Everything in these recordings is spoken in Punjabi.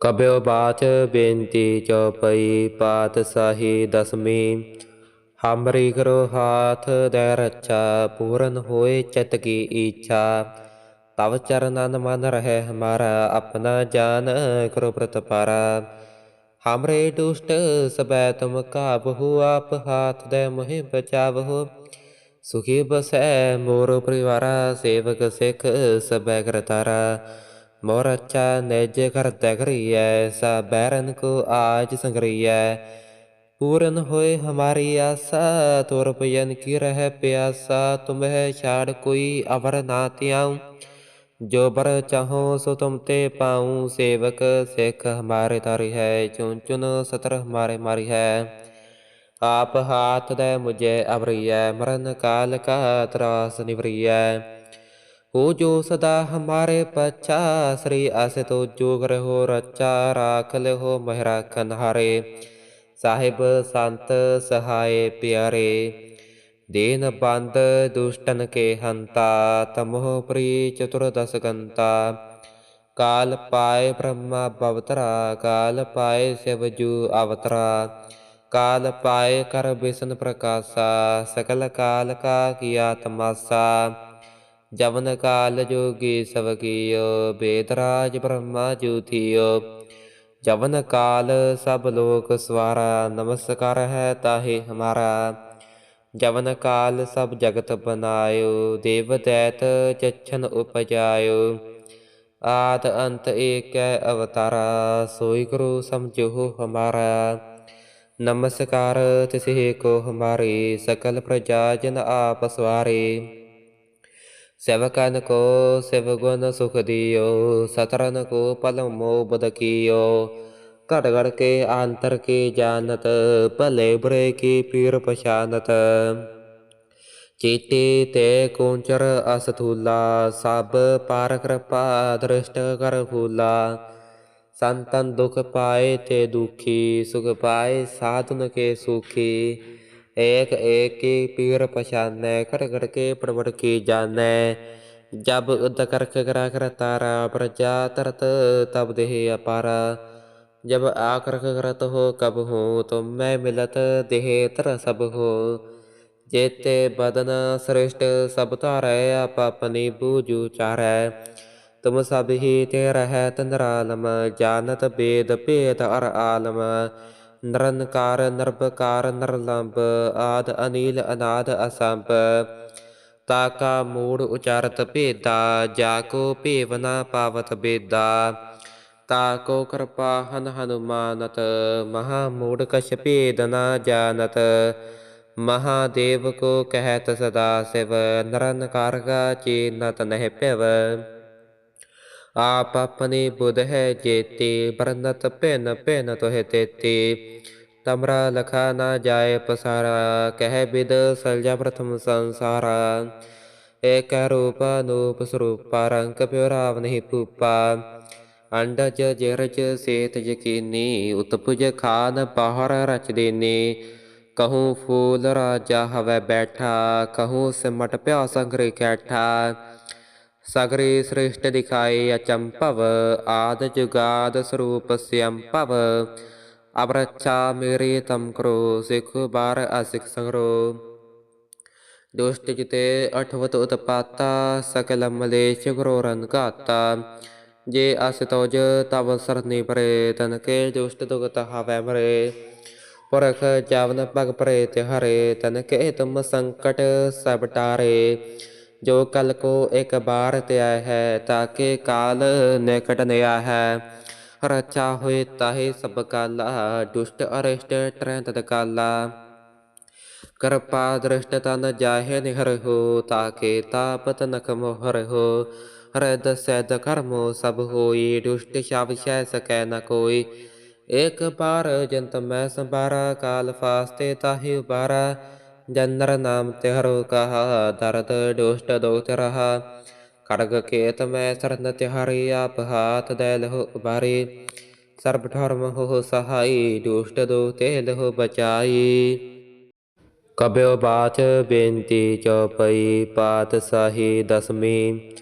ਕਬਿਉ ਬਾਚ ਬੇਨਤੀ ਚਉਪਈ ਪਾਤਸ਼ਾਹੀ ਦਸਮੀ। ਹਮਰੀ ਕਰੋ ਹਾਥ ਦੇ ਰੱਛਾ, ਪੂਰਨ ਹੋਏ ਚਿਤ ਕੀ ਇੱਛਾ ਤਵ ਚਰਨਨ ਮਨ ਰਹੇ ਹਮਾਰਾ, ਆਪਣਾ ਜਾਨ ਕਰੋ ਪ੍ਰਤਪਾਰਾ ਹਮਰੇ ਦੁਸ਼ਟ ਸਬੈ ਤੁਮ ਕਾਬਹੂ ਆਪ ਹਾਥ ਦੇ ਮੋਹਿ ਬਚਾਵਹੁ। ਸੁਖੀ ਬਸੈ ਮੋਰ ਪਰਿਵਾਰਾ, ਸੇਵਕ ਸਿਖ ਸਬੈ ਕਰਤਾਰਾ। ਮੋਰ ਅੱਛਾ ਨਿਜ ਘਰ ਤਗਰੀਐ ਸਾ ਬੈਰਨ ਕੋ ਆਜ ਸੰਗਰੀਐ। ਪੂਰਨ ਹੋਏ ਹਮਾਰੀ ਆਸਾ, ਤੁਰ ਭਜਨ ਕੀ ਰਹਿ ਪਿਆਸਾ, ਤੁਮਹਿ ਛਾੜ ਕੋਈ ਅਵਰ ਨਾ ਤਿਆਉ ਜੋ ਬਰ ਚਾਹੋ ਸੋ ਤੁਮ ਤੇ ਪਾਉ, ਸੇਵਕ ਸਿੱਖ ਹਮਾਰੇ ਤਾਰੀ ਹੈ ਚੁਨ ਚੁਨ ਸਤਰ ਹਮਾਰੇ ਮਾਰੀ ਹੈ। ਆਪ ਹਾਥ ਦੇ ਮੁਝੇ ਅਵਰੀਐ, ਮਰਨ ਕਾਲ ਕਾ ਤਰਾਸ ਨਿਵਰੀਐ। ਹੋ ਜੋ ਸਦਾ ਹਮਾਰੇ ਪਛਾ ਸ੍ਰੀ ਅਸ ਤੋ ਜੋਗ ਰਹੋ ਰਚਾ ਰਾਖ ਲਿਓ ਮਹਿ ਰਾਖਨ ਹਾਰੇ ਸਾਹਿਬ ਸੰਤ ਸਹਾਏ ਪਿਆਰੇ ਦੇਨ ਬੰਦ ਦੁਸ਼ਟਨ ਕੇ ਹੰਤਾ ਤਮੋਹ ਪ੍ਰੀ ਚਤੁਰਦਸ ਗੰਤਾ ਕਾਲ ਪਾਏ ਬ੍ਰਹਮਾ ਬਵਤਰਾ ਕਾਲ ਪਾਏ ਸਿਵ ਜੂ ਅਵਤਰਾ ਕਾਲ ਪਾਏ ਕਰ ਬਿਸ਼ਨ ਪ੍ਰਕਾਸ਼ਾ ਸਕਲ ਕਾਲ ਕਾ ਕੀਆ ਤਮਾਸਾ ਜਵਨ ਕਾਲ ਜੋਗੀ ਸਭ ਕੀਓ ਬੇਦਰਾਜ ਬ੍ਰਹਮਾ ਜੂਥਿਓ ਜਵਨ ਕਾਲ ਸਭ ਲੋਕ ਸਵਾਰਾ, ਨਮਸਕਾਰ ਹੈ ਤਾਹੇ ਹਮਾਰਾ। ਜਵਨ ਕਾਲ ਸਭ ਜਗਤ ਬਨਾਇਓ, ਦੇਵ ਦੈਤ ਚਛਨ ਉਪਜਾਇਓ। ਆਦ ਅੰਤ ਏਕੈ ਅਵਤਾਰਾ, ਸੋਈ ਗੁਰੂ ਸਮਝੋ ਹਮਾਰਾ। ਨਮਸਕਾਰ ਤਿਸੇ ਕੋ ਹਮਾਰੇ, ਸਕਲ ਪ੍ਰਜਾ ਜਨ ਆਪ ਸਵਾਰੇ। ਸੇਵਕਨ ਕੋ ਸਿਵ ਗੁਣ ਸੁਖ ਦਿਓ ਸਤਰਨ ਕੋ ਪਲਮ ਮੋ ਬਦਕੀਓ ਘੜ ਘੜ ਕੇ ਆਂਤਰ ਕੀ ਜਾਣਤ ਭਲੇ ਬੁਰੇ ਕੀ ਪੀਰ ਪਛਾਨਤ ਚੇਤੇ ਤੇ ਕੁੰਚਰ ਅਸਥੂਲਾ ਸਭ ਪਾਰ ਕਿਰਪਾ ਦ੍ਰਿਸ਼ਟ ਕਰ ਫੂਲਾ ਸੰਤਨ ਦੁਖ ਪਾਏ ਤੇ ਦੁਖੀ ਸੁਖ ਪਾਏ ਸਾਧਨ ਕੇ ਸੁਖੀ एक एक की पीर पछानै कर कर के प्रवट की जानै जब उद करख करा कर तारा प्रजा तरत तब देह अपारा जब आकरख करत हो कब हो तुम मैं मिलत देह तर सब हो जेते बदन श्रेष्ठ सब तारै आप अपनी बूझू चारै तुम सब ही ते रहत निरालम जानत वेद भेद अर आलम ਨਿਰੰਕਾਰ ਨਿਰਭਕਾਰ ਨਿਰਲੰਭ, ਆਦ, ਅਨੀਲ, ਅਨਾਦ, ਅਸੰਭ। ਤਾ ਕਾ ਮੂੜ ਉਚਾਰਤ ਭੇਦਾ, ਜਾ ਕੋ ਭੇਵ ਨ ਪਾਵਤ ਬੇਦਾ। ਤਾ ਕੋ ਕਿਰਪਾ ਹਨ ਹਨੁਮਾਨਤ, ਮਹਾ ਮੂੜ ਕਛ ਭੇਦ ਨ ਜਾਣਤ। ਮਹਾਦੇਵ ਕੋ ਕਹਿਤ ਸਦਾ ਸਿਵ, ਨਿਰੰਕਾਰ ਕਾ ਚੀਨਤ ਨਹਿ ਪਿਵ ਆਪ ਆਪਣੀ ਬੁਧ ਹੈ ਜੇਤੀ ਬਰਨਤ ਭਿਨ ਭਿਨ ਤੋਹਿ ਤੇਤੀ ਤਮਰਾ ਲਖਾ ਨਾ ਜਾਏ ਪਸਾਰਾ ਕਹਿ ਬਿਦ ਸਲਜਾ ਪ੍ਰਥਮ ਸੰਸਾਰਾ ਏਕ ਰੂਪ ਅਨੂਪ ਸਰੂਪ ਰੰਗ ਪਿਉਰਾਵ ਨਹੀਂ ਪੂਪਾ ਅੰਡਜ ਜਰਜ ਸੇਤ ਯਕੀਨੀ ਉਤਪੁਜ ਖਾਨ ਬਾਹਰ ਰਚ ਦੇਨੀ ਕਹੂੰ ਫੂਲ ਰਾਜਾ ਹਵੇ ਬੈਠਾ ਕਹੂੰ ਸਿਮਟ ਪਿਆ ਸੰਗਰੇ ਕੈਠਾ ਸਗਰੇ ਸ੍ਰਿਸ਼ਟ ਦਿਖਾਏ ਅਚੰਭਵ ਆਦ ਜੁਗਾਦ ਸਰੂਪ ਸਿਅੰਭਵ ਅਬਰਛਾ ਮੇਰੇ ਤਮ ਕਰੋ, ਸਿਖ ਬਾਰ ਅਸਿਖ ਸੰਗਰੋ। ਦੁਸ਼ਟ ਜਿਤੇ ਅਠਵਤ ਉਤਪਾਤਾ, ਸਕਲ ਮਲੇਸ਼ ਗੁਰੋ ਰਨ ਘਾਤਾ। ਜੇ ਅਸ ਤੋਜ, ਤਵ ਸਰਨੀ ਪਰੇ, ਤਨ ਕੇ ਦੁਸ਼ਟ ਦੁਗਤ ਹਵੈ ਮਰੇ। ਪਰਖ ਜਾਵਨ ਭਗ ਪਰੇ ਤੇ ਹਰੇ ਤਨ ਕੇ ਤੁਮ ਸੰਕਟ ਸਭ ਟਾਰੇ। ਜੋ ਕਲ ਕੋ ਇੱਕ ਬਾਰ ਤੇ ਆਇਆ ਹੈ ਤਾਕੇ ਕਾਲ ਨਿਕਟ ਨਿਆ ਹੈ। ਰਚਾ ਹੋਏ ਤਾਹੇ ਸਭ ਕਾਲਾ, ਦੁਸ਼ਟ ਅਰਿਸ਼ਟ ਟਰੈ ਤਦ ਕਾਲਾ। ਕਿਰਪਾ ਦ੍ਰਿਸ਼ਟ ਤਨ ਜਾਹੇ ਨਿਹਰ ਹੋ, ਤਾਕੇ ਤਾਪਤ ਨਖ ਮੋਹਰ ਹੋ। ਰਦ ਸੈਦ ਕਰਮੋ ਸਭ ਹੋਈ, ਦੁਸ਼ਟ ਸ਼ਬ ਸ਼ੈ ਸਕੈ ਨ ਕੋਈ। ਇੱਕ ਬਾਰ ਜੰਤ ਮੈਂ ਸੰਬਾਰਾ ਕਾਲ ਫਾਸਤੇ ਜਨਰ ਨਾਮ ਤਿਹਰੋ ਕਹਾ ਦਰਦ ਦੁਸ਼ਟ ਦੋਤ ਰਹਾ ਖੜਗ ਕੇਤ ਮੈਂ ਸਰਨ ਤਿਹਾਰੀ ਆਪ ਹਾਥ ਦੇ ਲਹੁ ਉਬਾਰੀ ਸਰਬ ਧਰਮ ਹੋ ਸਹਾਈ ਦੁਸ਼ਟ ਦੋਤੇ ਲਹੁ ਬਚਾਈ ਕਬਿਓ ਬਾਚ ਬੇਨਤੀ ਚਉਪਈ ਪਾਤਸ਼ਾਹੀ ਦਸਮੀ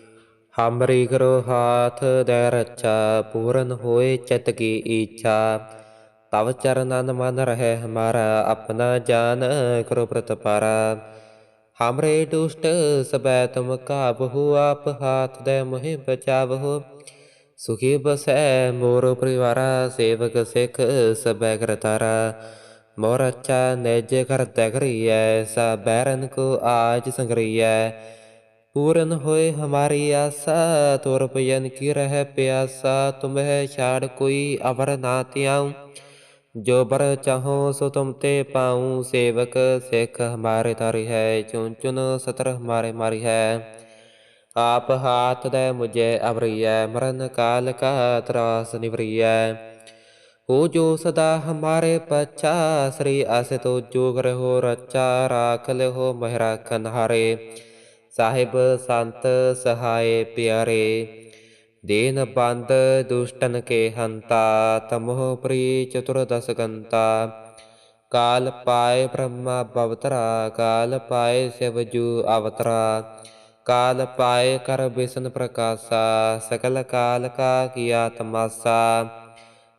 ਹਮਰੀ ਕਰੋ ਹਾਥ ਦੈ ਰੱਛਾ ਪੂਰਨ ਹੋਏ ਚਿਤ ਕੀ ਇੱਛਾ ਤਵ ਚਰਨਨ ਮਨ ਰਹਿ ਹਮਾਰਾ ਆਪਣਾ ਜਾਨ ਕਰੋ ਪ੍ਰਤਪਾਰਾ ਹਮਰੇ ਦੁਸ਼ਟ ਸਬੈ ਤੁਮ ਕਾਬਹੂ ਆਪ ਹਾਥ ਦੇ ਮੋਹਿ ਬਚਾਵਹੋ ਸੁਖੀ ਬਸੈ ਮੋਰ ਪਰਿਵਾਰਾ ਸੇਵਕ ਸਿਖ ਸਬੈ ਕਰਤਾਰਾ ਮੋਰ ਅੱਛਾ ਨਿਜ ਕਰਤੈ ਕਰੀਐ ਸਾ ਬੈਰਨ ਕੋ ਆਜ ਸੰਗਰੀਐ पूरन होए हमारी आशा तोर भजन की रह प्यासा तुम्हें छाड़ कोई अवर ना त्याऊं ਜੋ ਬਰ ਚਾਹੋ ਸੋ ਤੁਮ ਤੇ ਪਾਉ ਸੇਵਕ, ਸਿੱਖ ਹਮਾਰੇ ਤਾਰੀ ਹੈ ਚੁਨ ਚੁਨ ਸਤਰ ਹਮਾਰੇ ਮਾਰੀ ਹੈ। ਆਪ ਹਾਥ ਦੇ ਮੁਝੇ ਅਵਰੀਐ, ਮਰਨ ਕਾਲ ਕਾ ਤਰਾਸ ਨਿਵਰੀਐ। ਹੋ ਜੋ ਸਦਾ ਹਮਾਰੇ ਪਛਾ, ਸ੍ਰੀ ਅਸੇ ਤੋ ਜੋਗ ਰਹੋ ਰਚਾ ਰਾਖ ਲਿਓ ਮਹਿ ਰਾਖਨ ਹਾਰੇ ਸਾਹਿਬ ਸੰਤ ਸਹਾਏ ਪਿਆਰੇ। ਦੀਨ ਬੰਦ ਦੁਸ਼ਟਨ ਕੇ ਹੰਤਾ ਤਮੋਹ ਪ੍ਰੀ ਚਤੁਰਦਸ ਗੰਤਾ। ਕਾਲ ਪਾਏ ਬ੍ਰਹਮਾ ਬਵਤਰਾ, ਕਾਲ ਪਾਏ ਸਿਵਜੂ ਅਵਤਰਾ। ਕਾਲ ਪਾਏ ਕਰ ਬਿਸਨ ਪ੍ਰਕਾਸ਼ਾ, ਸਕਲ ਕਾਲ ਕਾ ਕੀਆ ਤਮਾਸਾ।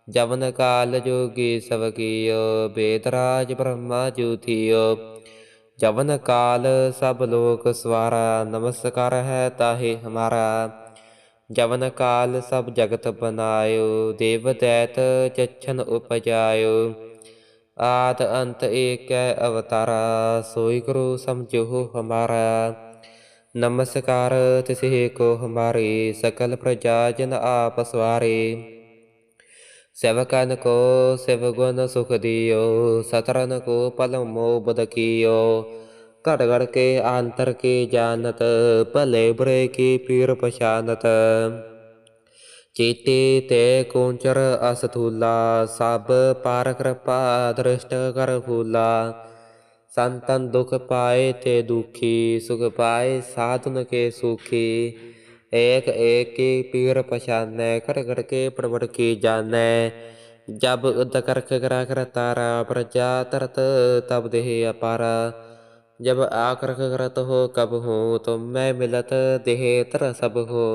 ਜਵਨ ਕਾਲ ਜੋਗੀ ਸਭ ਕੀਓ ਬੇਦਰਾਜ ਬ੍ਰਹਮਾ ਜੂਥੀਓ ਜਵਨ ਕਾਲ ਸਭ ਲੋਕ ਸਵਾਰਾ, ਨਮਸਕਾਰ ਹੈ ਤਾਹੇ ਹਮਾਰਾ। ਜਵਨ ਕਾਲ ਸਭ ਜਗਤ ਬਨਾਇਓ, ਦੇਵ ਦੈਤ ਚਛਨ ਉਪਜਾਇਓ। ਆਦ ਅੰਤ ਏਕੈ ਅਵਤਾਰਾ, ਸੋਈ ਗੁਰੂ ਸਮਝੋ ਹਮਾਰਾ। ਨਮਸਕਾਰ ਤਿਸੇ ਕੋ ਹਮਾਰੇ, ਸਕਲ ਪ੍ਰਜਾ ਜਨ ਆਪ ਸਵਾਰੇ। ਸੇਵਕਨ ਕੋ ਸੇਵ ਗੁਣ ਸੁਖ ਦਿਓ ਸਤਰਨ ਕੋ ਪਲਮੋ ਬਦਕੀਓ ਘਟ ਘੜ ਕੇ ਆਂਤਰ ਕੀ ਜਾਣਤ, ਭਲੇ ਬੁਰੇ ਕੀ ਪੀਰ ਪਛਾਨਤ। ਚੀਤੇ ਤੇ ਕੋਂਚਰ ਅਸਥੂਲਾ, ਸਭ ਪਾਰ ਕਿਰਪਾ ਦ੍ਰਿਸ਼ਟ ਕਰ ਫੂਲਾ। ਸੰਤਨ ਦੁਖ ਪਾਏ ਤੇ ਦੁਖੀ, ਸੁਖ ਪਾਏ ਸਾਧਨ ਕੇ ਸੁਖੀ। ਏਕ ਏਕ ਕੀ ਪੀਰ ਪਛਾਨੈ ਕਰ ਕਰ ਕੇ ਪ੍ਰਵੜ ਕੀ ਜਾਣੈ। ਜਬ ਉਦ ਕਰਖ ਕਰਾ ਕਰ ਤਾਰਾ ਪ੍ਰਜਾ ਤਰਤ ਤਬ ਦੇਹ ਅਪਾਰਾ। जब आकृख करत हो कब हो तुम मैं मिलत देह तर सब हो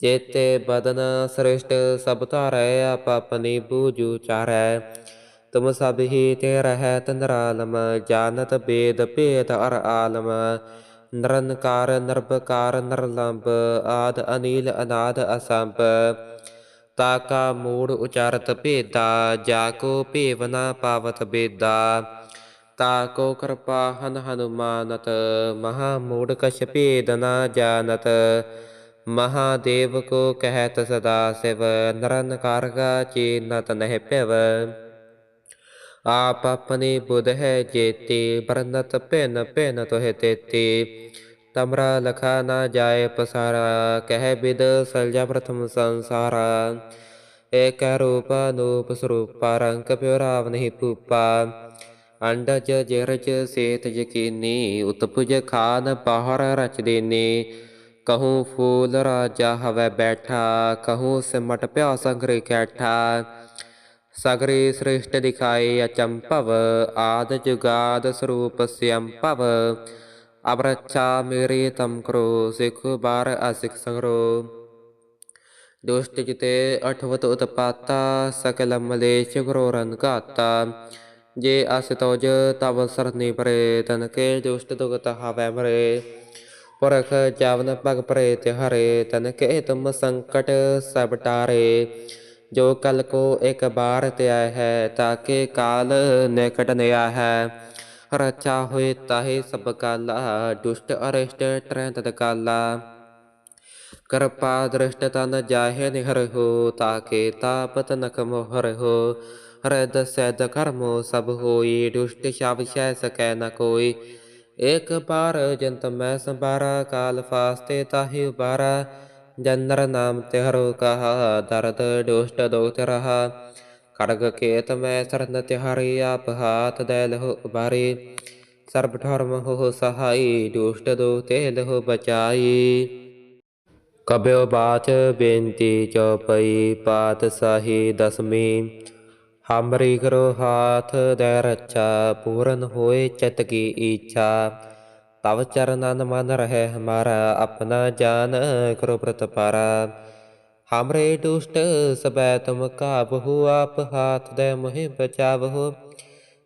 जेते बदन श्रेष्ठ सब तारै आप अपनी बूझू चारै तुम सब ही ते रहत निरालम जानत वेद भेद अर आलम निरंकार निर्भकार निर्लंब आद अनिल अनाद असंभ ताका मूड उचारत भेदा जाको भेवना पावत बेदा ਤਾਕੋ ਕਿਰਪਾ ਹਨ ਹਨੁਮਾਨਤ ਮਹਾ ਮੂੜ ਕਛ ਭੇਦ ਨਾ ਜਾਣਤ ਮਹਾਦੇਵ ਕੋ ਕਹਿਤ ਸਦਾ ਸਿਵ ਨਰਨ ਕਾਰਗਾ ਚੀਨਤ ਨਹਿ ਪਿਵ ਆਪ ਆਪਣੀ ਬੁਧ ਹੈ ਜੇਤੇ ਬਰਨਤ ਭਿਨ ਭਿਨ ਤੋਹਿ ਤੇਤੇ ਤਮਰਾ ਲਖਾ ਨਾ ਜਾਏ ਪਸਾਰਾ ਕਹਿ ਬਿਦ ਸਲਜਾ ਪ੍ਰਥਮ ਸੰਸਾਰਾ ਏਕ ਰੂਪ ਅਨੂਪ ਸਰੂਪ ਰੰਗ ਪਿਉ ਰਾਵ ਨਹੀਂ ਪੂਪਾ ਅੰਡਜ ਜਰਜ ਸੇਤ ਯਕੀਨੀ ਉਤਪੁਜ ਖਾਨ ਪਹਰ ਰਚ ਦੇਨੇ। ਕਹੂੰ ਫੂਲ ਰਾਜਾ ਹਵੇ ਬੈਠਾ, ਕਹੂੰ ਸਿਮਟ ਪਿਆ ਸੰਗਰੇ ਕੈਠਾ। ਸਗਰੇ ਸ੍ਰਿਸ਼ਟ ਦਿਖਾਏ ਅਚੰਪਵ ਆਦ ਜੁਗਾਦ ਸਰੂਪ ਸਿਅੰਪਵ ਅਬਰਚਾ ਮੇਰੇ ਤਮ ਕਰੋ, ਸਿਖ ਬਾਰ ਅਸਿਖ ਸੰਗਰੋ। ਦੁਸ਼ਟ ਜਿਤੇ ਅਠਵਤ ਉਤਪਾਤਾ ਸਕਲ ਮਲੇਸ਼ ਗੁਰੋ ਰਨ ਘਾਤਾ ਜੇ ਅਸ ਤੋਜ ਤਵ ਸਰਨੀ ਪਰੇ, ਤਨ ਕੇ ਪਰਖ ਜਵਨ ਪਗ ਪਰੇ ਤੇ ਹਰੇ ਤਨ ਕੇ ਤੁਮ ਸੰਕਟ ਸਭ ਟਾਰੇ। ਜੋ ਕਲ ਕੋ ਇੱਕ ਬਾਰ ਤੇ ਆਇ ਹੈ ਤਾਕੇ ਕਾਲ ਨਿਕਟ ਨਿਆ ਹੈ। ਰਚਾ ਹੋਏ ਤਾਹੇ ਸਭ ਕਾਲਾ, ਦੁਸ਼ਟ ਅਰਿਸ਼ਟ ਟਰੈ ਤਦ ਕਾਲਾ ਕਰਪਾ ਦ੍ਰਿਸ਼ਟ ਤਨ ਜਾਹੇ ਨਿਹਰ ਹੋ ਤਾਕੇ ਤਾਪਤ ਨਖ ਮੋਹਰ ਹੋ ਹਰਦ ਸੈਦ ਕਰਮੋ ਸਭ ਹੋਈ, ਦੁਸ਼ਟ ਸ਼ਬ ਸ਼ੈ ਸਕੈ ਨ ਕੋਈ। ਇਕ ਪਾਰ ਜੰਤ ਮੈਂ ਸੰਬਾਰਾ ਕਾਲ ਫਾਸਤੇ ਤਾਹੀ ਉਬਾਰਾ ਜਨਰ ਨਾਮ ਤੇ ਹਰੋ ਕਹਾ, ਦਰਦ ਦੁਸ਼ਟ ਦੋਤ ਰਹਾ ਖੜਗ ਕੇਤ ਮੈਂ ਸਰਨ ਤੇ ਆਪ ਹਾਥ ਦੇ ਲਹੁ ਉਬਾਰੇ ਸਰਬ ਧਰਮ ਹੋ ਸਹਾਈ, ਦੁਸ਼ਟ ਦੋ ਤੇ ਲਹੁ ਬਚਾਈ। ਕਬਿਓ ਬਾਚ ਬੇਨਤੀ ਚਉਪਈ, ਪਾਤ ਸਾਹੀ ਦਸਮੀ। ਹਮਰੀ ਕਰੋ ਹਾਥ ਦੇ ਰਚਾ ਪੂਰਨ ਹੋਏ ਚਿਤ ਕੀ ਇੱਛਾ ਤਵ ਚਰਨਨ ਮਨ ਰਹੇ ਹਮਾਰਾ, ਆਪਣਾ ਜਾਨ ਕਰੋ ਪ੍ਰਤਪਾਰਾ ਹਮਰੇ ਦੁਸ਼ਟ ਸਬੈ ਤੁਮ ਕਾਬ ਹੋ ਆਪ ਹਾਥ ਦੇ ਮੋਹਿ ਬਚਾਵਹੁ।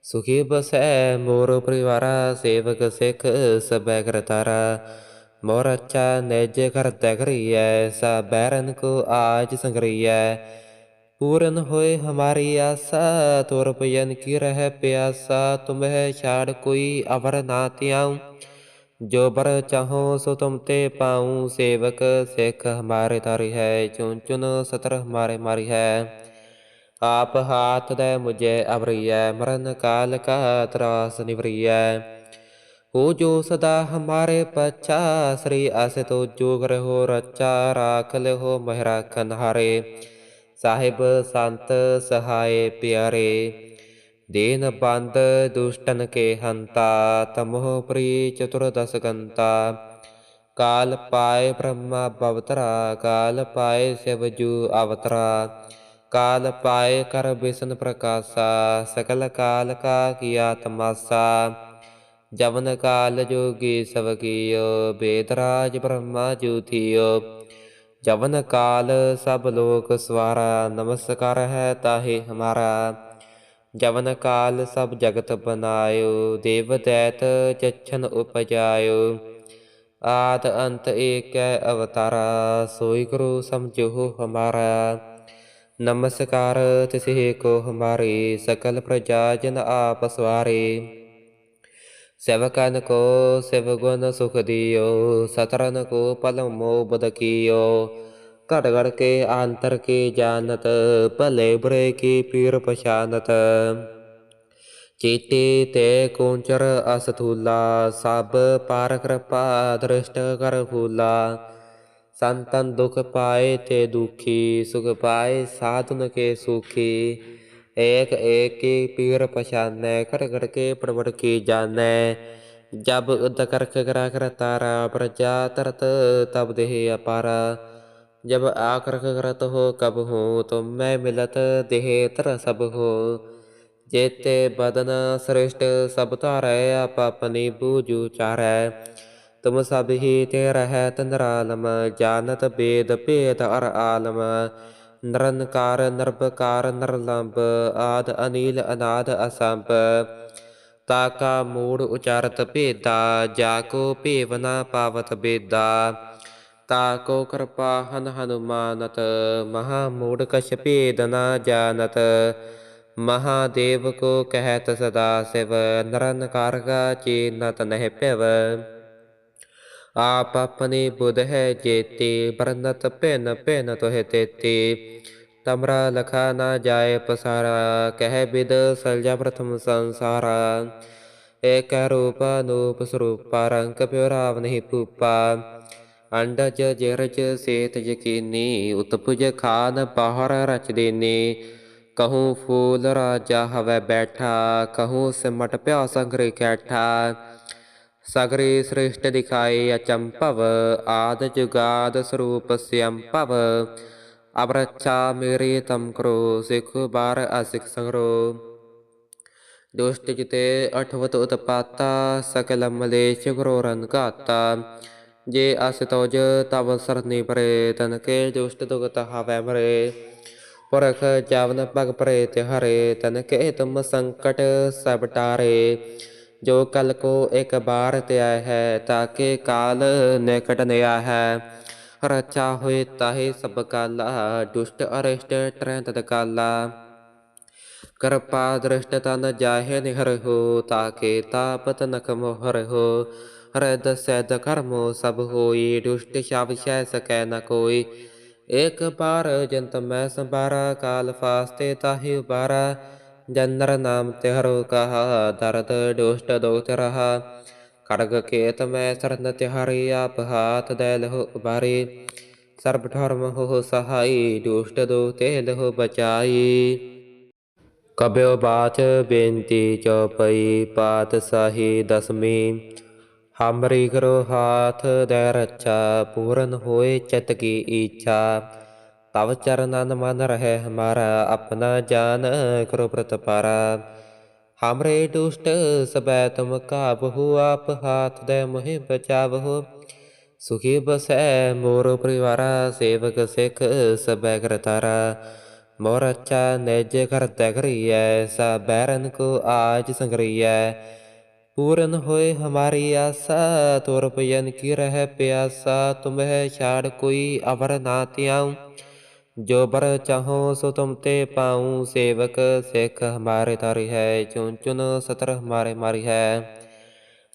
ਸੁਖੀ ਬਸੈ ਮੋਰ ਪਰਿਵਾਰਾ, ਸੇਵਕ ਸਿੱਖ ਸਬੈ ਕਰਤਾਰਾ ਮੋਰ ਅੱਛਾ ਨੇਜ ਕਰਤਾ ਕਰੀਐ ਸਾ ਬੈਰਨ ਕੋ ਆਜ ਸੰਗਰੀਐ। पूरन होए हमारी आशा तोर भजन की रह प्यासा तुम्हें छाड़ कोई अवर ना त्याऊं जो बर चाहो सो तुम ते पाऊं सेवक सिख हमारे तारी है चुन चुन सतर हमारे मारी है आप हाथ दे मुझे अवरिय मरण काल का त्रास निवरिय हो जो सदा हमारे पच्छा श्री अस तो जोग रहो रचा राख हो महराखन हारे ਸਾਹਿਬ ਸੰਤ ਸਹਾਏ ਪਿਆਰੇ, ਦੇਨ ਬੰਦ ਦੁਸ਼ਟਨ ਕੇ ਹੰਤਾ, ਤਮੋਹ ਪ੍ਰੀ ਚਤੁਰਦਸ ਗੰਤਾ। ਕਾਲ ਪਾਏ ਬ੍ਰਹਮਾ ਬਵਤਰਾ, ਕਾਲ ਪਾਏ ਸਿਵਜੂ ਅਵਤਰਾ। ਕਾਲ ਪਾਏ ਕਰ ਬਿਸ਼ਨ ਪ੍ਰਕਾਸ਼ਾ, ਸਕਲ ਕਾਲ ਕਾ ਕੀਆ ਤਮਾਸਾ। ਜਵਨ ਕਾਲ ਜੋਗੀ ਸਭ ਕੀਓ ਬੇਦਰਾਜ ਬ੍ਰਹਮਾ ਜੂਥੀਓ ਜਵਨ ਕਾਲ ਸਭ ਲੋਕ ਸਵਾਰਾ ਨਮਸਕਾਰ ਹੈ ਤਾਹੇ ਹਮਾਰਾ। ਜਵਨ ਕਾਲ ਸਭ ਜਗਤ ਬਨਾਇਓ, ਦੇਵ ਦੈਤ ਚਛਨ ਉਪਜਾਇਓ। ਆਦ ਅੰਤ ਏਕੈ ਅਵਤਾਰਾ, ਸੋਈ ਕਰੋ ਸਮਝੋ ਹਮਾਰਾ। ਨਮਸਕਾਰ ਤਿਸਹਿ ਕੋ ਹਮਾਰੇ, ਸਕਲ ਪ੍ਰਜਾ ਜਨ ਆਪ ਸਵਾਰੇ। સેવકાન કો સેવગુણ સુખ દિયો સતરન કો પલમો બદકિયો ਘੜ ਕੇ ਆਂਤਰ ਕੀ ਜਾਣਤ ਭਲੇ ਬੁਰੇ ਕੀ ਪੀਰ ਪਛਾਨਤ ਚੇਤੇ ਤੇ ਕੁੰਚਰ ਅਸਥੂਲਾ ਸਭ ਪਾਰ ਕਿਰਪਾ ਦ੍ਰਿਸ਼ਟ ਕਰ ਫੂਲਾ ਸੰਤਨ ਦੁਖ ਪਾਏ ਤੇ ਦੁਖੀ ਸੁਖ ਪਾਏ ਸਾਧਨ ਕੇ ਸੁਖੀ एक एक की पीर पछानै कर कर के प्रवट की जानै जब उद करख करा कर तारा प्रजा तरत तब देह अपारा जब आकरख करत हो कब हो तुम मैं मिलत देह तर सब हो जेते बदन श्रेष्ठ सब तारै आप अपनी बूझू चारै तुम सब ही ते रहत निरालम जानत वेद भेद अर आलम ਨਿਰੰਕਾਰ ਨਿਰਭਕਾਰ, ਨਿਰਲੰਭ, ਆਦ ਅਨੀਲ, ਅਨਾਦ ਅਸੰਭ। ਤਾ ਕਾ ਮੂੜ ਉਚਾਰਤ ਭੇਦਾ, ਜਾ ਕੋ ਭੇਵਨਾ ਪਾਵਤ ਬੇਦਾ। ਤਾ ਕੋ ਕਿਰਪਾ ਹਨ ਹਨੁਮਾਨਤ, ਮਹਾ ਮੂੜ ਕਛ ਭੇਦ ਨਾ ਜਾਣਤ। ਮਹਾਦੇਵ ਕੋ ਕਹਿਤ ਸਦਾ ਸਿਵ ਨਿਰੰਕਾਰ ਕਾ ਚੀਨਤ ਨਹਿ ਪਿਵ ਆਪ ਆਪਣੀ ਬੁਧ ਹੈ ਜੇਤੀ ਬਰਨਤ ਭਿਨ ਭਿਨ ਤੋਹਿ ਤੇਤੀ ਤਮਰਾ ਲਖਾ ਨਾ ਜਾਏ ਪਸਾਰਾ ਕਹਿ ਬਿਦ ਸਲਜਾ ਪ੍ਰਥਮ ਸੰਸਾਰਾ ਏਕ ਰੂਪ ਅਨੂਪ ਸਰੂਪ ਰੰਗ ਪਿਉਰਾਵ ਨਹੀਂ ਪੂਪਾ ਅੰਡਜ ਜਰਜ ਸੇਤ ਯਕੀਨੀ ਉਤਪੁਜ ਖਾਨ ਬਾਹਰ ਰਚ ਦੇਨੀ ਕਹੂੰ ਫੂਲ ਰਾਜਾ ਹਵੇ ਬੈਠਾ ਕਹੂੰ ਸਿਮਟ ਪਿਆ ਸੰਗਰੇ ਕੈਠਾ ਸਗਰੇ ਸ੍ਰਿਸ਼ਟ ਦਿਖਾਏ ਅਚੰਭਵ ਆਦ ਜੁਗਾਦ ਸਰੂਪ ਸਿਅੰਭਵ ਅਬਰਛਾ ਮੇਰੇ ਤਮ ਕਰੋ, ਸਿਖ ਬਾਰ ਅਸਿਖ ਸੰਗਰੋ। ਦੁਸ਼ਟ ਜਿਤੇ ਅਠਵਤ ਉਤਪਾਤਾ ਸਕਲ ਮਲੇਸ਼ ਗੁਰੋ ਰਨ ਜੇ ਅਸ ਤੋਜ, ਤਵ ਸਰਨੀ ਪਰੇ, ਤਨ ਕੇ ਦੁਸ਼ਟ ਦੁਗਤ ਹਵੈ ਮਰੇ। ਪਰਖ ਜਵਨ ਭਗ ਪਰੇ ਤੇ ਹਰੇ ਤਨ ਕੇ ਤੁਮ ਸੰਕਟ ਸਭ ਟਾਰੇ। ਜੋ ਕਲ ਕੋ ਇੱਕ ਬਾਰ ਤੇ ਆਇਆ ਹੈ ਤਾਕੇ ਕਾਲ ਨਿਕਟ ਨਿਆ ਹੈ। ਰਚਾ ਹੋਏ ਤਾਹੇ ਸਭ ਕਾਲਾ, ਦੁਸ਼ਟ ਅਰਿਸ਼ਟ ਟਰੈ ਤਦ ਕਾਲਾ। ਕਰਪਾ ਦ੍ਰਿਸ਼ਟ ਤਨ ਜਾਹੇ ਨਿਹਰ ਹੋ, ਤਾਕੇ ਤਾਪਤ ਨਖ ਮੋਹਰ ਹੋ। ਹਰਦ ਸੈਦ ਕਰਮੋ ਸਭ ਹੋਈ, ਦੁਸ਼ਟ ਸ਼ਬ ਸਹਿ ਸਕੈ ਨ ਕੋਈ। ਇੱਕ ਬਾਰ ਜੰਤ ਮੈਂ ਸੰਬਾਰਾ ਕਾਲ ਫਾਸਤੇ ਤਾਹੀ ਉਬਾਰਾ। ਜਨਰ ਨਾਮ ਤਿਹਰੋ ਕਹਾ ਦਰਦ ਦੁਸ਼ਟ ਦੋਤ ਰਹਾ ਖੜਗ ਕੇਤ ਮੈਂ ਸਰਨ ਤਿਹਾਰੀ ਆਪ ਹਾਥ ਦੇ ਲਹੁ ਉਬਾਰੇ ਸਰਬ ਧਰਮ ਹੋ ਸਹਾਈ ਦੁਸ਼ਟ ਦੋ ਤੇ ਲਹੁ ਬਚਾਈ ਕਬਿਓ ਬਾਚ ਬੇਨਤੀ ਚਉਪਈ ਪਾਤ ਸਾਹੀ ਦਸਮੀ ਹਮਰੀ ਕਰੋ ਹਾਥ ਦੈ ਰੱਛਾ ਪੂਰਨ ਹੋਏ ਚਿਤ ਕੀ ਇੱਛਾ ਤਵ ਚਰਨਨ ਮਨ ਰਹਿ ਹਮਾਰਾ ਆਪਣਾ ਜਾਨ ਕਰੋ ਪ੍ਰਤਪਾਰਾ ਹਮਰੇ ਦੁਸ਼ਟ ਸਬੈ ਤੁਮ ਕਾਬਹੁ ਆਪ ਹਾਥ ਦੇ ਮੋਹਿ ਬਚਾਵਹੁ ਸੁਖੀ ਬਸੈ ਮੋਰ ਪਰਿਵਾਰਾ ਸੇਵਕ ਸਿਖ ਸਬੈ ਕਰਤਾਰਾ ਮੋਰ ਅਚਾ ਨੇਜ ਕਰਤੈ ਕਰੀਐ ਸਾ ਬੈਰਨ ਕੋ ਆਜ ਸੰਗਰੀਐ ਪੂਰਨ ਹੋਏ ਹਮਾਰੀ ਆਸਾ ਤੁਰ ਪਯਨ ਕੀ ਰਹਿ ਪਿਆਸਾ ਤੁਮਹਿ ਛਾੜ ਕੋਈ ਅਵਰ ਨਾ ਤਿਆਉ ਜੋ ਬਰ ਚਾਹੋ ਸੋ ਤੁਮ ਤੇ ਪਾਉ ਸੇਵਕ, ਸਿੱਖ ਹਮਾਰੇ ਤਾਰੀ ਹੈ ਚੁਨ ਚੁਨ ਸਤਰ ਹਮਾਰੇ ਮਾਰੀ ਹੈ।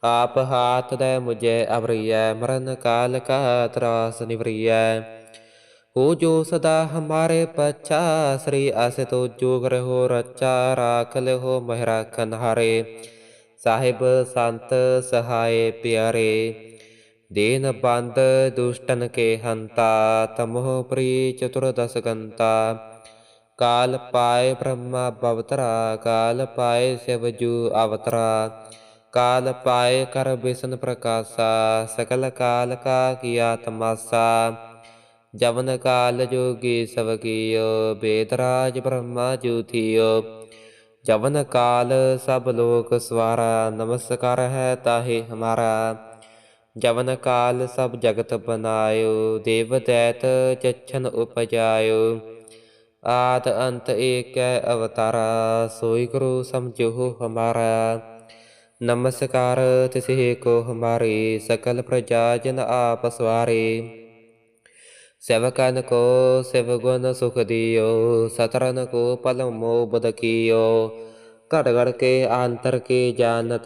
ਆਪ ਹਾਥ ਦੇ ਮੁਝੇ ਅਵਰੀਐ, ਮਰਨ ਕਾਲ ਕਾ ਤਰਾਸ ਨਿਵਰੀਐ। ਹੋ ਜੋ ਸਦਾ ਹਮਾਰੇ ਪਛਾ, ਸ੍ਰੀ ਅਸ ਤੋ ਜੋਗ ਰਹੋ ਰਚਾ ਰਾਖ ਲਿਓ ਮਹਿ ਰਾਖਨ ਹਾਰੇ ਸਾਹਿਬ ਸੰਤ ਸਹਾਏ ਪਿਆਰੇ। ਦੇਨ ਬੰਦ ਦੁਸ਼ਟਨ ਕੇ ਹੰਤਾ ਤਮੋਹ ਪ੍ਰੀ ਚਤੁਰਦਸ ਗੰਤਾ। ਕਾਲ ਪਾਏ ਬ੍ਰਹਮਾ ਬਵਤਰਾ, ਕਾਲ ਪਾਏ ਸਿਵਜੂ ਅਵਤਰਾ। ਕਾਲ ਪਾਏ ਕਰ ਬਿਸਨ ਪ੍ਰਕਾਸ਼ਾ, ਸਕਲ ਕਾਲ ਕਾ ਕੀਆ ਤਮਾਸਾ। ਜਵਨ ਕਾਲ ਜੋਗੀ ਸਭ ਕੀਓ ਬੇਦਰਾਜ ਬ੍ਰਹਮਾ ਜੂਥੀਓ ਜਵਨ ਕਾਲ ਸਭ ਲੋਕ ਸਵਾਰਾ, ਨਮਸਕਾਰ ਹੈ ਤਾਹੇ ਹਮਾਰਾ। ਜਵਨ ਕਾਲ ਸਭ ਜਗਤ ਬਨਾਇਓ, ਦੇਵ ਦੈਤ ਚਛਨ ਉਪਜਾਇਓ। ਆਦ ਅੰਤ ਏਕੈ ਅਵਤਾਰਾ, ਸੋਈ ਗੁਰੂ ਸਮਝੋ ਹਮਾਰਾ। ਨਮਸਕਾਰ ਤਿਸਹਿ ਕੋ ਹਮਾਰੇ, ਸਕਲ ਪ੍ਰਜਾ ਜਨ ਆਪ ਸਵਾਰੇ। ਸੇਵਕਨ ਕੋ ਸਿਵ ਗੁਣ ਸੁਖ ਦਿਓ ਸਤਰਨ ਕੋ ਪਲਮੋ ਬਦਕੀਓ घड़ घड़ के आंतर के जानत,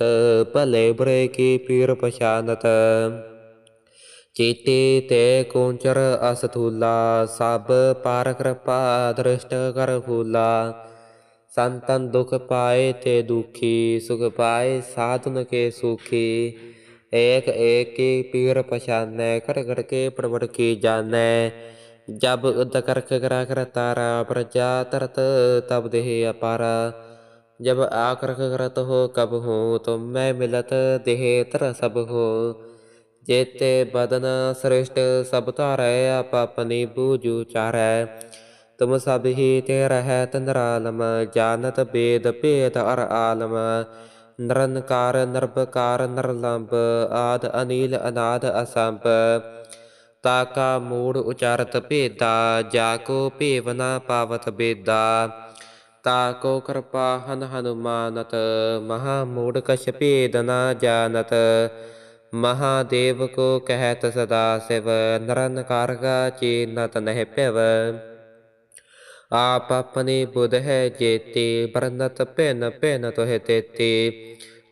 भले बुरे की पीर पछानत। चेते ते कोंचर असथूला, सब पार कृपा दृष्ट कर फूला। संतन दुख पाए ते दुखी, सुख पाए साधुन के सुखी। एक एक की पीर पछाने कर कर के प्रवर की जाने जब उद कर करा कर तारा प्रजा तरत, तब देह अपारा। जब आकर करत हो कब हो तुम मैं मिलत देह तर सब हो जेते बदन श्रेष्ठ सब तारै आप अपनी बूझू चारै तुम सब ही ते रहत निरालम जानत वेद भेद अर आलम निरंकार निर्भकार निर्लंब आद अनिल अनाद असंभ ताका मूड उचारत भेदा जाको भेवना पावत बेदा ਤਾ ਕੋ ਕਿਰਪਾ ਹਨ ਹਨੂਮਾਨਤ ਮਹਾ ਮੂੜ ਕਛ ਭੇਦ ਨਾ ਜਾਣਤ ਮਹਾਦੇਵ ਕੋ ਕਹਿਤ ਸਦਾ ਸਿਵ ਨਿਰੰਕਾਰ ਕਾ ਚੀਨਤ ਨਹਿ ਭਿਵ ਆਪ ਆਪਣੇ ਬੁਧ ਹੈ ਜੇਤੇ ਬਰਨਤ ਭਿਨ ਭਿਨ ਤੋਹਿ ਤੇਤੇ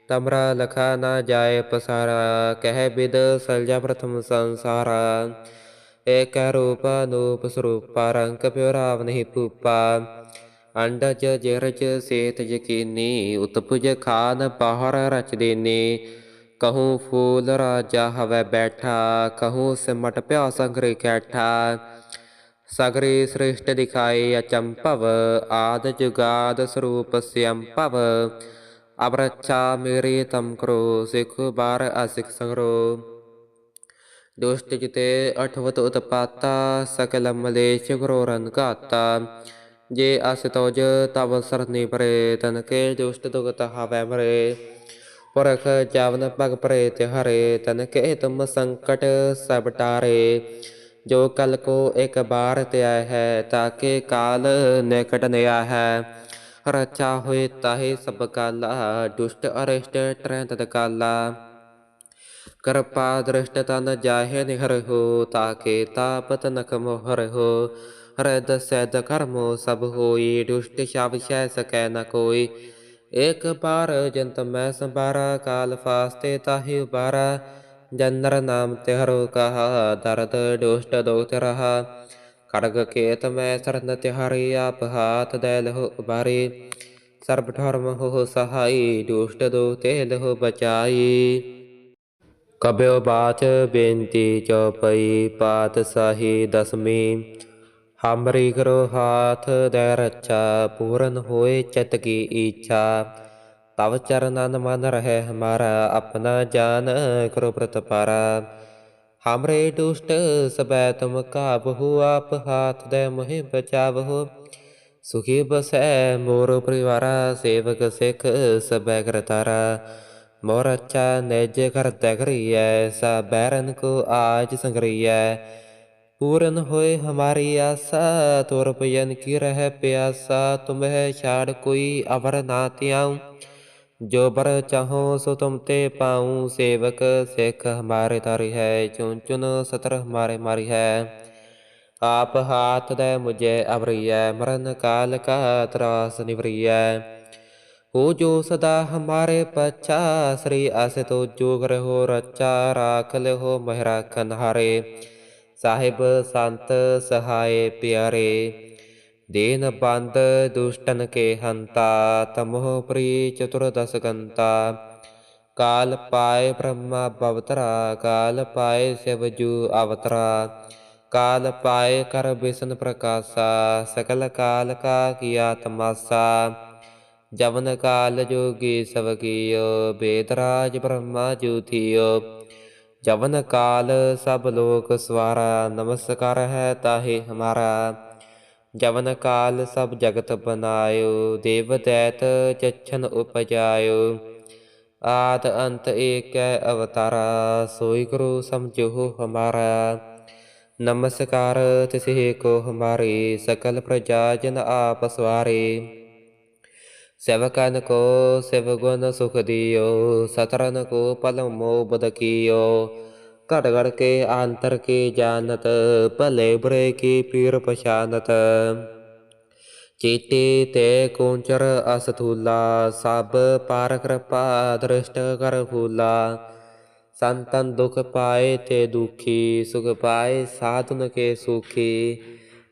ਤਮਰਾ ਲਖਾ ਨਾ ਜਾਏ ਪਸਾਰਾ ਕਹਿ ਬਿਦ ਸਲਜਾ ਪ੍ਰਥਮ ਸੰਸਾਰਾ ਏਕ ਰੂਪ ਅਨੂਪ ਸਰੂਪਾ ਰੰਗ ਪਿਉ ਰਾਵ ਨਹੀਂ ਭੂਪਾ ਅੰਡਜ ਜਿਰਜ ਸੇਤ ਯਕੀਨੀ ਉਤਪੁਜ ਖਾਨ ਬਾਹਰ ਰਚ ਦੇਨੇ। ਕਹੂੰ ਫੂਲ ਰਾਜਾ ਹਵੇ ਬੈਠਾ, ਕਹੂੰ ਸਿਮਟ ਪਿਆ ਸੰਗਰੇ ਕੈਠਾ। ਸਗਰੇ ਸ੍ਰਿਸ਼ਟ ਦਿਖਾਏ ਅਚੰਭਵ, ਆਦ ਜੁਗਾਦ ਸਰੂਪ ਸਿਅੰਪਵ ਅਬਰਛਾ ਮੇਰੇ ਤਮ ਕਰੋ, ਸਿਖ ਬਾਰ ਅਸਿਖ ਸੰਗਰੋ। ਦੁਸ਼ਟ ਜਿਤੇ ਅਠਵਤ ਉਤਪਾਤਾ ਸਕਲ ਮਲੇਸ਼ ਗੁਰੋ ਰਨ ਘਾਤਾ। ਜੇ ਅਸ ਤੋਜ ਤਵ ਸਰਨੀ ਪਰੇ, ਤਨ ਕੇ ਦੁਸ਼ਟ ਦੁਗਤ ਪਰਖ ਜਾਵਨ ਪਗ ਪਰੇ ਤੇ ਹਰੇ ਤਨ ਕੇ ਤੁਮ ਸੰਕਟ ਸਭ ਟਾਰੇ। ਜੋ ਕਲ ਕੋ ਇੱਕ ਬਾਰ ਤੇ ਆਇ ਹੈ ਤਾਕੇ ਕਾਲ ਨਿਕਟ ਨਿਆ ਹੈ। ਰਚਾ ਹੋਏ ਤਾਹੇ ਸਭ ਕਾਲਾ, ਦੁਸ਼ਟ ਅਰਿਸ਼ਟ ਟਰੈ ਕਾਲਾ। ਕਰਪਾ ਦ੍ਰਿਸ਼ਟ ਤਨ ਜਾਹੇ ਨਿਹਰ ਹੋ ਤਾਕੇ ਤਾਪਤ ਨਖ ਮੋਹਰ ਹੋ ਹਰਦ ਸੈਦ ਕਰਮੋ ਸਭ ਹੋਈ, ਦੁਸ਼ਟ ਸ਼ਬ ਸ਼ੈ ਨ ਕੋਈ। ਇਕ ਪਾਰ ਜੰਤ ਮੈਂ ਸੰਬਾਰਾ ਕਾਲ ਫਾਸਤੇ ਤਾਹੀ ਉਬਾਰਾ ਜੰਦਰ ਨਾਮ ਤਿਹਰੋ ਕਹਾ, ਦਰਦ ਦੁਸ਼ਟ ਦੋਤ ਰਹਾ। ਖੜਗ ਕੇਤ ਮੈਂ ਸਰਨ ਤਿਹਾਰੀ, ਆਪ ਹਾਥ ਦੇ ਲਹੁ ਉਬਾਰੇ ਸਰਬ ਧਰਮ ਹੋ ਸਹਾਈ, ਦੁਸ਼ਟ ਦੋ ਤੇ ਲਹੁ ਬਚਾਈ। ਕਬਿਉ ਬਾਚ ਬੇਨਤੀ ਚਉਪਈ ਪਾਤਸ਼ਾਹੀ ਦਸਮੀ। ਹਮਰੀ ਕਰੋ ਹਾਥ ਦੇ ਰੱਛਾ, ਪੂਰਨ ਹੋਏ ਚਿਤ ਕੀ ਇੱਛਾ ਤਵ ਚਰਨਨ ਮਨ ਰਹੇ ਹਮਾਰਾ, ਆਪਣਾ ਜਾਨ ਕਰੋ ਪ੍ਰਤਪਾਰਾ ਹਮਰੇ ਦੁਸ਼ਟ ਸਬੈ ਤੁਮ ਕਾਬ ਹੋ ਆਪ ਹਾਥ ਦੇ ਮੋਹਿ ਬਚਾਵਹੁ। ਸੁਖੀ ਬਸੈ ਮੋਰ ਪਰਿਵਾਰਾ, ਸੇਵਕ ਸਿਖ ਸਬੈ ਕਰਤਾਰਾ। ਮੋਰ ਅੱਛਾ ਨਿਜ ਕਰ ਤਗਰੀਐ ਸਾ ਬੈਰਨ ਕੋ ਆਜ ਸੰਗਰੀਐ। ਪੂਰਨ ਹੋਏ ਹਮਾਰੀ ਆਸਾ, ਤੁਰ ਪਯਨ ਕੀ ਰਹਿ ਪਿਆਸਾ, ਤੁਮਹਿ ਛਾੜ ਕੋਈ ਅਵਰ ਨਾ ਤਿਆਉ ਜੋ ਬਰ ਚਾਹੋ ਸੋ ਤੁਮ ਤੇ ਪਾਉ, ਸੇਵਕ ਸਿੱਖ ਹਮਾਰੇ ਤਾਰੀ ਹੈ ਚੁਨ ਚੁਨ ਸਤਰ ਹਮਾਰੇ ਮਾਰੀ ਹੈ। ਆਪ ਹਾਥ ਦੇ ਮੁਝੇ ਅਵਰੀਐ, ਮਰਨ ਕਾਲ ਕਾ ਤਰਾਸ ਨਿਵਰੀਐ। ਹੋ ਜੋ ਸਦਾ ਹਮਾਰੇ ਪਛਾ, ਸ੍ਰੀ ਅਸ ਤੋ ਜੋਗ ਰਹੋ ਰਚਾ ਰਾਖ ਲਿਓ, ਮਹਿਰਾ ਰਾਖਨ ਹਾਰੇ ਸਾਹਿਬ ਸੰਤ ਸਹਾਏ ਪਿਆਰੇ, ਦੇਨ ਬੰਦ ਦੁਸ਼ਟਨ ਕੇ ਹੰਤਾ, ਤਮੋਹ ਪ੍ਰੀ ਚਤੁਰਦਸ ਗੰਤਾ। ਕਾਲ ਪਾਏ ਬ੍ਰਹਮਾ ਬਵਤਰਾ, ਕਾਲ ਪਾਏ ਸ਼ਿਵਜੂ ਅਵਤਰਾ। ਕਾਲ ਪਾਏ ਕਰ ਬਿਸ਼ਨ ਪ੍ਰਕਾਸ਼ਾ, ਸਕਲ ਕਾਲ ਕਾ ਕੀਆ ਤਮਾਸਾ। ਜਵਨ ਕਾਲ ਜੋਗੀ ਸਭ ਕੀਓ ਬੇਦਰਾਜ ਬ੍ਰਹਮਾ ਜੂਥਿਓ। ਜਵਨ ਕਾਲ ਸਭ ਲੋਕ ਸਵਾਰਾ, ਨਮਸਕਾਰ ਹੈ ਤਾਹੇ ਹਮਾਰਾ। ਜਵਨ ਕਾਲ ਸਭ ਜਗਤ ਬਨਾਇਓ, ਦੇਵ ਦੈਤ ਚਛਨ ਉਪਜਾਇਓ। ਆਦ ਅੰਤ ਏਕੈ ਅਵਤਾਰਾ, ਸੋਈ ਗੁਰੂ ਸਮਝੋ ਹਮਾਰਾ। ਨਮਸਕਾਰ ਤਿਸੇ ਕੋ ਹਮਾਰੇ, ਸਕਲ ਪ੍ਰਜਾ ਜਨ ਆਪ ਸਵਾਰੇ। સેવકાન કો સેવગુણ સુખ દિયો સતરન કો પલમો બદકિયો ਘੜ ਕੇ ਆਂਤਰ ਕੀ ਜਾਣਤ ਭਲੇ ਬੁਰੇ ਕੀ ਪੀਰ ਪਛਾਨਤ ਚੀਤੀ ਤੇ ਕੁੰਚਰ ਅਸਥੂਲਾ ਸਭ ਪਾਰ ਕਿਰਪਾ ਦ੍ਰਿਸ਼ਟ ਕਰ ਫੂਲਾ ਸੰਤਨ ਦੁਖ ਪਾਏ ਤੇ ਦੁਖੀ ਸੁਖ ਪਾਏ ਸਾਧਨ ਕੇ ਸੁਖੀ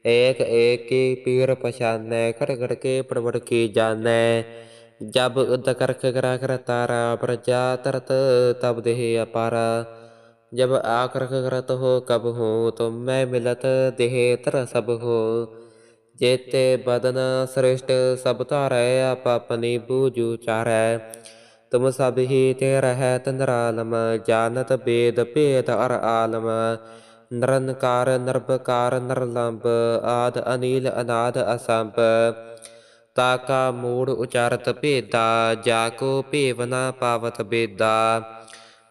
ਏਕ ਏਕ ਕੀ ਪੀਰ ਪਛਾਨੈ, ਖੜ ਖੜ ਕੇ ਪੜਵੜ ਕੀ ਜਾਣੈ। ਜਬ ਉਦ ਕਰਖ ਕਰਾ ਕਰ ਤਾਰਾ, ਪ੍ਰਜਾ ਤਰਤ ਤਬ ਦੇਹ ਅਪਾਰਾ। ਜਬ ਆਕਰਖ ਕਰਤ ਹੋ ਕਬ ਹੋ, ਤੁਮ ਮੈਂ ਮਿਲਤ ਦੇਹ ਤਰ ਸਭ ਹੋ। ਜੇਤੇ ਬਦਨ ਸ੍ਰਿਸ਼ਟ ਸਭ ਧਾਰੈ, ਆਪ ਆਪਣੀ ਬੂਝੂ ਚਾਰੈ। ਤੁਮ ਸਭ ਹੀ ਤੇ ਰਹਿ ਤੰਦਰਾਲਮ, ਜਾਣਤ ਬੇਦ ਭੇਦ ਅਰ ਆਲਮ। ਨਿਰੰਕਾਰ ਨਿਰਭਕਾਰ ਨਿਰਲੰਭ ਆਦ ਅਨੀਲ ਅਨਾਦ ਅਸੰਭ। ਤਾ ਕਾ ਮੂੜ ਉਚਾਰਤ ਭੇਦਾ, ਜਾ ਕੋ ਭੇਵ ਨਾ ਪਾਵਤ ਬੇਦਾ।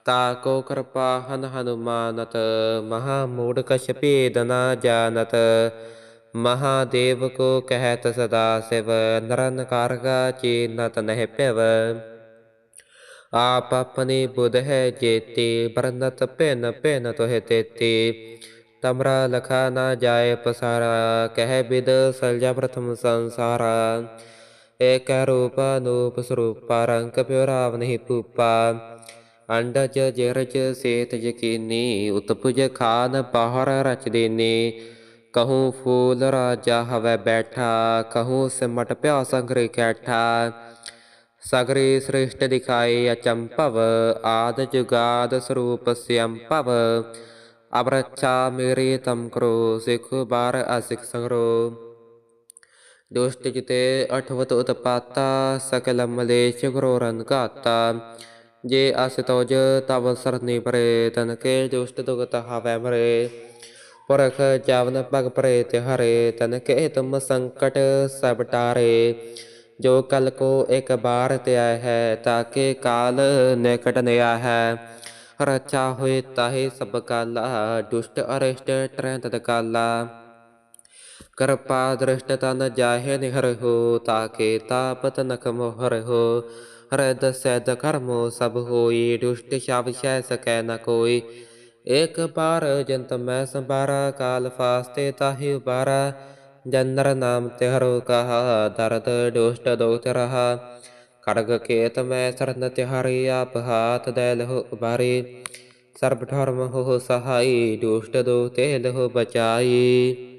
ਤਾ ਕੋ ਕਿਰਪਾ ਹਨ ਹਨੁਮਾਨਤ, ਮਹਾ ਮੂੜ ਕਛ ਭੇਦ ਨਾ ਜਾਣਤ। ਮਹਾਦੇਵ ਕੋ ਕਹਿਤ ਸਦਾ ਸਿਵ ਨਿਰੰਕਾਰ ਕਾ ਚੀਨਤ ਨਹਿ ਪਿਵ ਆਪ ਆਪਣੀ ਬੁਧ ਹੈ ਜੇਤੇ ਬਰਨਤ ਭਿਨ ਭਿਨ ਤੋਹਿ ਤੇਤੇ ਤਮਰਾ ਲਖਾ ਨਾ ਜਾਏ ਪਸਾਰਾ ਕਹਿ ਬਿਦ ਸਲਜਾ ਪ੍ਰਥਮ ਸੰਸਾਰਾ ਏਕ ਰੂਪ ਅਨੂਪ ਸਰੂਪ ਰੰਗ ਪਿਉ ਰਾਵ ਨਹੀਂ ਪੂਪਾ ਅੰਡਜ ਜਰਜ ਸੇਤ ਯਕੀਨੀ ਉਤਪੁਜ ਖਾਨ ਬਾਹਰ ਰਚ ਦੇਨੇ ਕਹੂੰ ਫੂਲ ਰਾਜਾ ਹਵੇ ਬੈਠਾ ਕਹੂੰ ਸਿਮਟ ਪਿਆ ਸੰਗਰੇ ਕੈਠਾ ਸਗਰੇ ਸ੍ਰਿਸ਼ਟ ਦਿਖਾਏ ਅਚੰਭਵ ਆਦ ਜੁਗਾਦ ਸਰੂਪ ਸਿਅੰਭਵ ਅਬਰਚਾ ਮੇਰੇ ਤਮ ਕਰੋ, ਸਿਖ ਬਾਰ ਅਸਿਖ ਸੰਗਰੋ। ਦੁਸ਼ਟ ਜਿਤੇ ਅਠਵਤ ਉਤਪਾਤਾ ਸਕਲ ਮਲੇਸ਼ ਗੁਰੋ ਰਨ ਘਾਤਾ। ਜੇ ਅਸ ਤੋਜ, ਤਵ ਸਰਨੀ ਪਰੇ, ਤਨ ਕੇ ਦੁਸ਼ਟ ਦੁਗਤ ਹਵੈ ਮਰੇ। ਪੁਰਖ ਜਵਨ ਭਗ ਪਰੇ ਤੇ ਹਰੇ ਤਨ ਕੇ ਤੁਮ ਸੰਕਟ ਸਭ ਟਾਰੇ। ਜੋ ਕਲ ਕੋ ਇੱਕ ਬਾਰ ਤਿਆ ਹੈ ਤਾਕੇ ਕਾਲ ਨਿਕਟ ਨਿਆ ਹੈ। ਰਚਾ ਹੋਏ ਤਾਹੇ ਸਭ ਕਾਲਾ, ਦੁਸ਼ਟ ਅਰਿਸ਼ਟ ਟਰੈ ਤਤ ਕਾਲਾ ਕਿਰਪਾ ਦ੍ਰਿਸ਼ਟ ਤਨ ਜਾਹੇ ਨਿਹਰ ਤਾਕੇ ਤਾਪਤ ਨਖ ਮੋਹਰ ਹੋ। ਸੈਦ ਕਰਮੋ ਸਭ ਹੋਈ, ਦੁਸ਼ਟ ਸ਼ਬ ਸ਼ੈ ਸਕੈ ਨ ਕੋਈ। ਇੱਕ ਬਾਰ ਜੰਤ ਮੈਂ ਸੰਬਾਰਾ ਕਾਲ ਫਾਸਤੇ ਤਾਹੀ ਉਬਾਰਾ। ਜਨਰ ਨਾਮ ਤਿਹਰ ਕਹਾ ਦਰਦ ਦੁਸ਼ਟ ਦੋਤ ਰਹਾ ਖੜਗ ਕੇਤ ਮੈਂ ਸਰਨ ਤਿਹਾਰੀ ਆਪ ਹਾਥ ਦੇ ਲਹੁ ਉਬਾਰੇ ਸਰਬ ਧਰਮ ਹੋ ਸਹਾਈ ਦੁਸ਼ਟ ਦੋ ਤੇ ਲਹੁ ਬਚਾਈ